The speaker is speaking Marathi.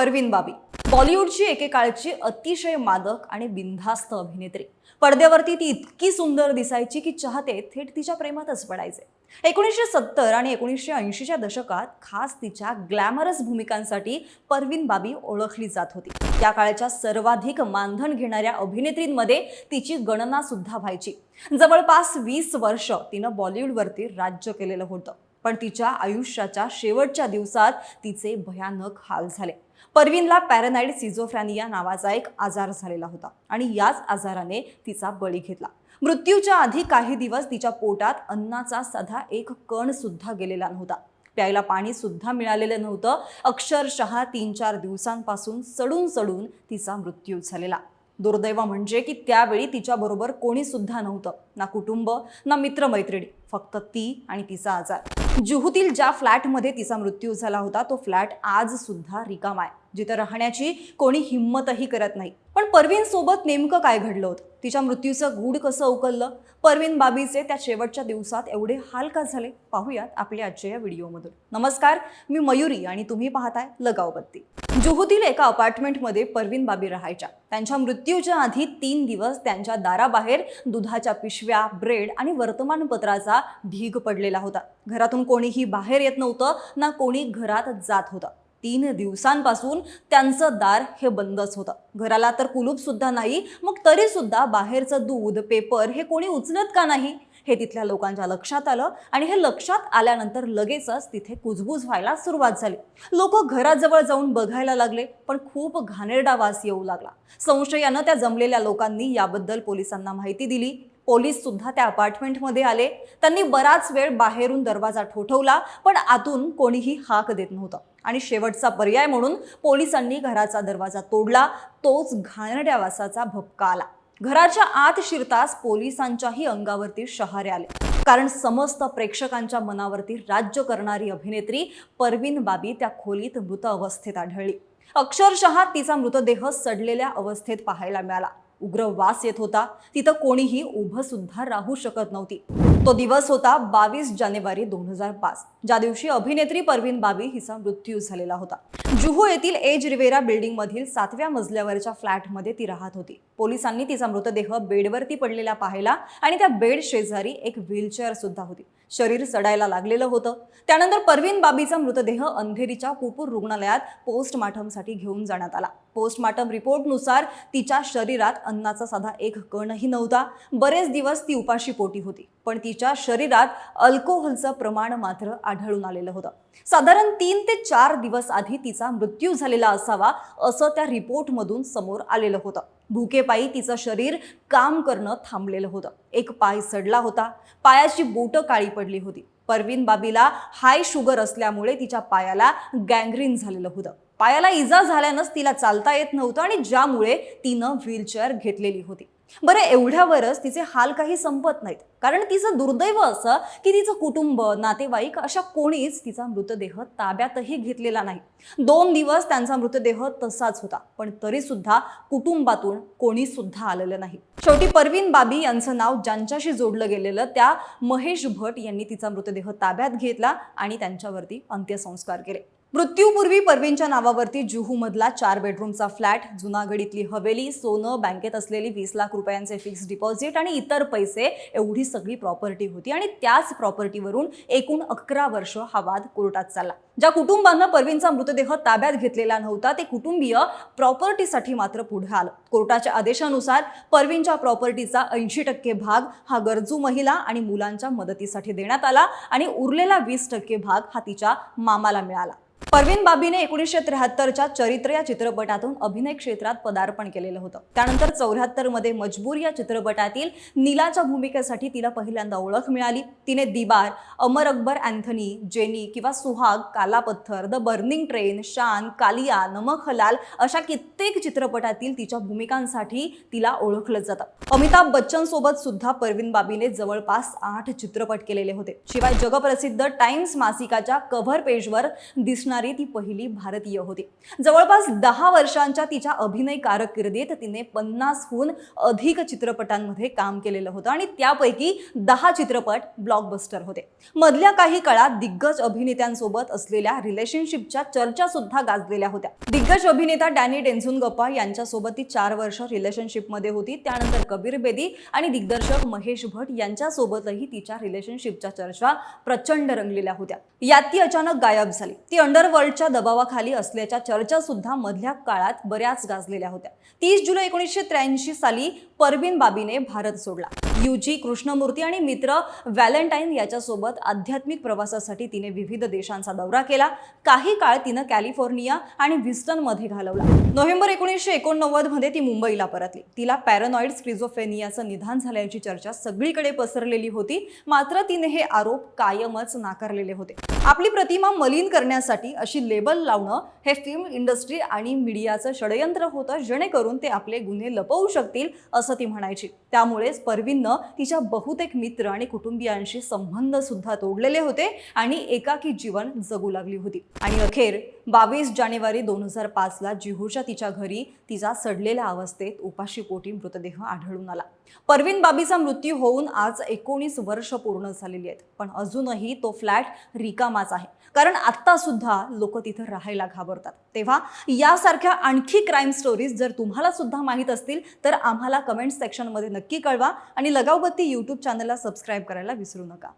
परवीन बाबी. बॉलिवूडची एकेकाळची अतिशय मादक आणि बिनधास्त अभिनेत्री. पडद्यावरती ती इतकी सुंदर दिसायची की चाहते थेट तिच्या प्रेमातच पडायचे. एकोणीसशे सत्तर आणि एकोणीसशे ऐंशीच्या दशकात खास तिच्या ग्लॅमरस भूमिकांसाठी परवीन बाबी ओळखली जात होती. त्या काळच्या सर्वाधिक मानधन घेणाऱ्या अभिनेत्रींमध्ये तिची गणना सुद्धा व्हायची. जवळपास वीस वर्ष तिनं बॉलिवूडवरती राज्य केलेलं होतं. पण तिच्या आयुष्याच्या शेवटच्या दिवसात तिचे भयानक हाल झाले. परवीनला पॅरानाईड सिझोफ्रॅनिया नावाचा एक आजार झालेला होता आणि याच आजाराने तिचा बळी घेतला. मृत्यूच्या आधी काही दिवस तिच्या पोटात अन्नाचा साधा एक कण सुद्धा गेलेला नव्हता. प्यायला पाणी सुद्धा मिळालेलं नव्हतं. अक्षरशः तीन चार दिवसांपासून सडून सडून तिचा मृत्यू झालेला. दुर्दैव म्हणजे की त्यावेळी तिच्याबरोबर कोणीसुद्धा नव्हतं. ना कुटुंब ना मित्रमैत्रिणी. फक्त ती आणि तिचा आजार. जुहूतील ज्या फ्लॅटमध्ये तिचा मृत्यू झाला होता तो फ्लॅट आज सुद्धा रिकामा आहे. जिथं राहण्याची कोणी हिंमतही करत नाही. पण परवीन सोबत नेमकं काय घडलं होतं? तिच्या मृत्यूचं गूढ कसं उकललं? परवीन बाबीचे त्या शेवटच्या दिवसात एवढे हाल का झाले? पाहूयात आपल्या आजच्या या व्हिडिओमधून. नमस्कार मी मयुरी आणि तुम्ही पाहताय लगाव बत्ती जुहूतील एका अपार्टमेंटमध्ये परवीन बाबी राहायच्या. त्यांच्या मृत्यूच्या आधी तीन दिवस त्यांच्या दाराबाहेर दुधाच्या पिशव्या ब्रेड आणि वर्तमानपत्राचा ढीग पडलेला होता. घरातून कोणीही बाहेर येत नव्हतं ना कोणी घरात जात होतं. तीन दिवसांपासून त्यांचं दार हे बंदच होतं. घराला तर कुलूप सुद्धा नाही मग तरी सुद्धा बाहेरचं दूध पेपर हे कोणी उचलत का नाही? हे तिथल्या लोकांच्या लक्षात आलं आणि हे लक्षात आल्यानंतर लगेचच तिथे कुजबूज व्हायला सुरुवात झाली. लोक घराजवळ जाऊन बघायला लागले पण खूप घाणेरडा वास येऊ लागला. संशयानं त्या जमलेल्या लोकांनी याबद्दल पोलिसांना माहिती दिली. पोलीस सुद्धा त्या अपार्टमेंटमध्ये आले. त्यांनी बराच वेळ बाहेरून दरवाजा ठोठवला पण आतून कोणीही हाक देत नव्हतं. आणि शेवटचा पर्याय म्हणून पोलिसांनी घराचा दरवाजा तोडला. तोच घाणड्या वासाचा भपका आला. घराच्या आत शिरताच पोलिसांच्याही अंगावरती शहारे आले. कारण समस्त प्रेक्षकांच्या मनावरती राज्य करणारी अभिनेत्री परवीन बाबी त्या खोलीत मृत अवस्थेत आढळली. अक्षरशः तिचा मृतदेह सडलेल्या अवस्थेत पाहायला मिळाला. उग्र वास येत होता. तिथं कोणीही उभं सुद्धा राहू शकत नव्हती. तो दिवस होता बावीस जानेवारी दोन हजार पाच. ज्या दिवशी अभिनेत्री परवीन बाबी हिचा मृत्यू झालेला होता. जुहू येथील एज रिवेरा बिल्डिंग मधील सातव्या मजल्यावरच्या फ्लॅटमध्ये ती राहत होती. पोलिसांनी तिचा मृतदेह बेडवरती पडलेला पाहिला आणि त्या बेड शेजारी एक व्हीलचेअर सुद्धा होती. शरीर सडायला लागलेलं होतं. त्यानंतर परवीन बाबीचा मृतदेह अंधेरीच्या कुपूर रुग्णालयात पोस्टमार्टमसाठी घेऊन जाण्यात आला. पोस्टमार्टम रिपोर्टनुसार तिच्या शरीरात अन्नाचा साधा एक कणही नव्हता. बरेच दिवस ती उपाशी पोटी होती. पण तिच्या शरीरात अल्कोहोलचं प्रमाण मात्र आढळून आलेलं होतं. साधारण तीन ते चार दिवस आधी तिचा मृत्यू झालेला असावा असं त्या रिपोर्टमधून समोर आलेलं होतं. भुकेपायी तिचं शरीर काम करणं थांबलेलं होतं. एक पाय सडला होता. पायाची बोटं काळी पडली होती. परवीन बाबीला हाय शुगर असल्यामुळे तिच्या पायाला गँग्रीन झालेलं होतं. पायाला इजा झाल्यानंच तिला चालता येत नव्हतं आणि ज्यामुळे तिनं व्हीलचेअर घेतलेली होती. बरं एवढ्यावरच तिचे हाल काही संपत नाहीत. कारण तिचं दुर्दैव असं की तिचं कुटुंब नातेवाईक अशा कोणीच तिचा मृतदेह ताब्यातही घेतलेला नाही. दोन दिवस त्यांचा मृतदेह तसाच होता पण तरी सुद्धा कुटुंबातून कोणी सुद्धा आलेलं नाही. शेवटी परवीन बाबी यांचं नाव ज्यांच्याशी जोडलं गेलेलं त्या महेश भट यांनी तिचा मृतदेह ताब्यात घेतला आणि त्यांच्यावरती अंत्यसंस्कार केले. मृत्यूपूर्वी परवीनच्या नावावरती जुहूमधला चार बेडरूमचा फ्लॅट जुनागडीतली हवेली सोनं बँकेत असलेली वीस लाख रुपयांचे फिक्स डिपॉझिट आणि इतर पैसे एवढी सगळी प्रॉपर्टी होती आणि त्याच प्रॉपर्टीवरून एकूण अकरा वर्ष हा वाद कोर्टात चालला. ज्या कुटुंबांना परवीनचा मृतदेह ताब्यात घेतलेला नव्हता ते कुटुंबीय प्रॉपर्टीसाठी मात्र पुढे आलं. कोर्टाच्या आदेशानुसार परवीनच्या प्रॉपर्टीचा ऐंशी टक्के भाग हा गरजू महिला आणि मुलांच्या मदतीसाठी देण्यात आला आणि उरलेला वीस टक्के भाग हा तिच्या मामाला मिळाला. परवीन बाबीने एकोणीसशे त्र्याहत्तरच्या चरित्र या चित्रपटातून अभिनय क्षेत्रात पदार्पण केलेलं होतं. त्यानंतर चौऱ्याहत्तरमध्ये मजबूर या चित्रपटातील नीलाच्या भूमिकेसाठी तिला पहिल्यांदा ओळख मिळाली. तिने दिबार अमर अकबर अँथनी जेनी किंवा Suhaag Kaala Patthar The Burning Train Shaan Kaalia Namak Halaal अशा कित्येक चित्रपटातील तिच्या भूमिकांसाठी तिला ओळखलं जातं. अमिताभ बच्चन सोबत सुद्धा परवीन बाबीने जवळपास आठ चित्रपट केलेले होते. शिवाय जगप्रसिद्ध टाइम्स मासिकाच्या कव्हर पेजवर दिसणार दिसणारी ती पहिली भारतीय होती. जवळपास दहा वर्षांच्या तिच्या अभिनय कारकिर्दीत तिने पन्नासहून अधिक चित्रपटांमध्ये काम केलेलं होतं आणि त्यापैकी दहा चित्रपट ब्लॉकबस्टर होते. मधल्या काही काळात दिग्गज अभिनेत्यांसोबत असलेल्या रिलेशनशिपच्या चर्चा सुद्धा गाजलेल्या होत्या. दिग्गज अभिनेता डॅनी डेन्झुनगप्पा यांच्यासोबत ती चार वर्ष रिलेशनशिपमध्ये होती. त्यानंतर कबीर बेदी आणि दिग्दर्शक महेश भट यांच्यासोबतही तिच्या रिलेशनशिपच्या चर्चा प्रचंड रंगलेल्या होत्या. यात ती अचानक गायब झाली. ती अंडर अंडरवर्ल्डच्या दबावाखाली असल्याच्या चर्चा सुद्धा मधल्या काळात बऱ्याच गाजलेल्या होत्या. तीस जुलै एकोणीसशे त्र्याऐंशी साली परवीन बाबीने भारत सोडला. युजी कृष्णमूर्ती आणि मित्र व्हॅलेंटाईन याच्यासोबत आध्यात्मिक प्रवासासाठी तिने विविध देशांचा दौरा केला. काही काळ तिनं कॅलिफोर्निया आणि व्हिस्टनमध्ये घालवला. नोव्हेंबर एकोणीसशे एकोणनव्वदमध्ये ती मुंबईला परतली. तिला पॅरानॉइड स्क्रिझोफेनियाचं निधान झाल्याची चर्चा सगळीकडे पसरलेली होती. मात्र तिने हे आरोप कायमच नाकारलेले होते. आपली प्रतिमा मलिन करण्यासाठी अशी लेबल लावणं हे फिल्म इंडस्ट्री आणि मीडियाचं षडयंत्र होतं जेणेकरून ते आपले गुन्हे लपवू शकतील असं ती म्हणायची. त्यामुळेच परवीननं तिच्या बहुतेक मित्र आणि कुटुंबियांशी संबंध सुद्धा तोडलेले होते आणि एकाकी जीवन जगू लागली होती. आणि अखेर बावीस जानेवारी दोन हजार पाचला जिहूच्या तिच्या घरी तिचा सडलेल्या अवस्थेत उपाशीपोटी मृतदेह आढळून आला. परवीन बाबीचा मृत्यू होऊन आज एकोणीस वर्ष पूर्ण झालेली आहेत. पण अजूनही तो फ्लॅट रिकामाच आहे. कारण आत्ता सुद्धा लोक तिथं राहायला घाबरतात. तेव्हा यासारख्या आणखी क्राईम स्टोरीज जर तुम्हाला सुद्धा माहीत असतील तर आम्हाला कमेंट सेक्शनमध्ये नक्की कळवा आणि लगावबत्ती यूट्यूब चॅनलला सबस्क्राईब करायला विसरू नका.